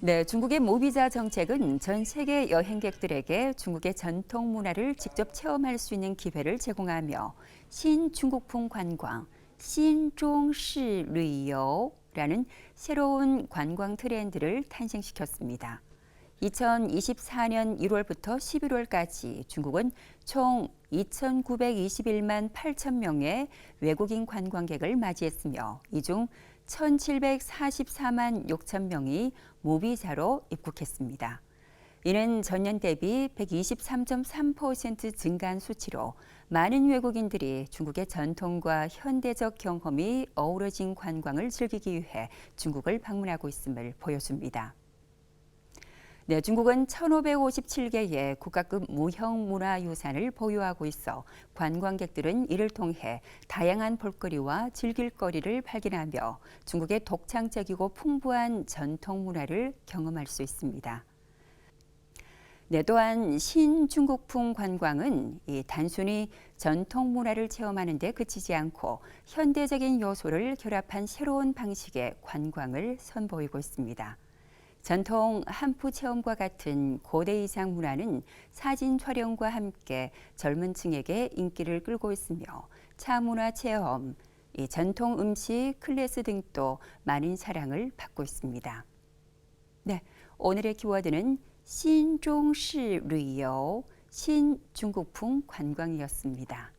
네, 중국의 모비자 정책은 전 세계 여행객들에게 중국의 전통 문화를 직접 체험할 수 있는 기회를 제공하며 신중국풍 관광, 신종시旅游라는 새로운 관광 트렌드를 탄생시켰습니다. 2024년 1월부터 11월까지 중국은 총 2,921만 8천 명의 외국인 관광객을 맞이했으며 이 중 1,744만 6천 명이 모비자로 입국했습니다. 이는 전년 대비 123.3% 증가한 수치로 많은 외국인들이 중국의 전통과 현대적 경험이 어우러진 관광을 즐기기 위해 중국을 방문하고 있음을 보여줍니다. 네, 중국은 1,557개의 국가급 무형 문화유산을 보유하고 있어 관광객들은 이를 통해 다양한 볼거리와 즐길거리를 발견하며 중국의 독창적이고 풍부한 전통 문화를 경험할 수 있습니다. 네, 또한 신중국풍 관광은 이 단순히 전통 문화를 체험하는 데 그치지 않고 현대적인 요소를 결합한 새로운 방식의 관광을 선보이고 있습니다. 전통 한푸 체험과 같은 고대 이상 문화는 사진 촬영과 함께 젊은 층에게 인기를 끌고 있으며 차 문화 체험, 이 전통 음식 클래스 등도 많은 사랑을 받고 있습니다. 네, 오늘의 키워드는 신종시旅游, 신중국풍 관광이었습니다.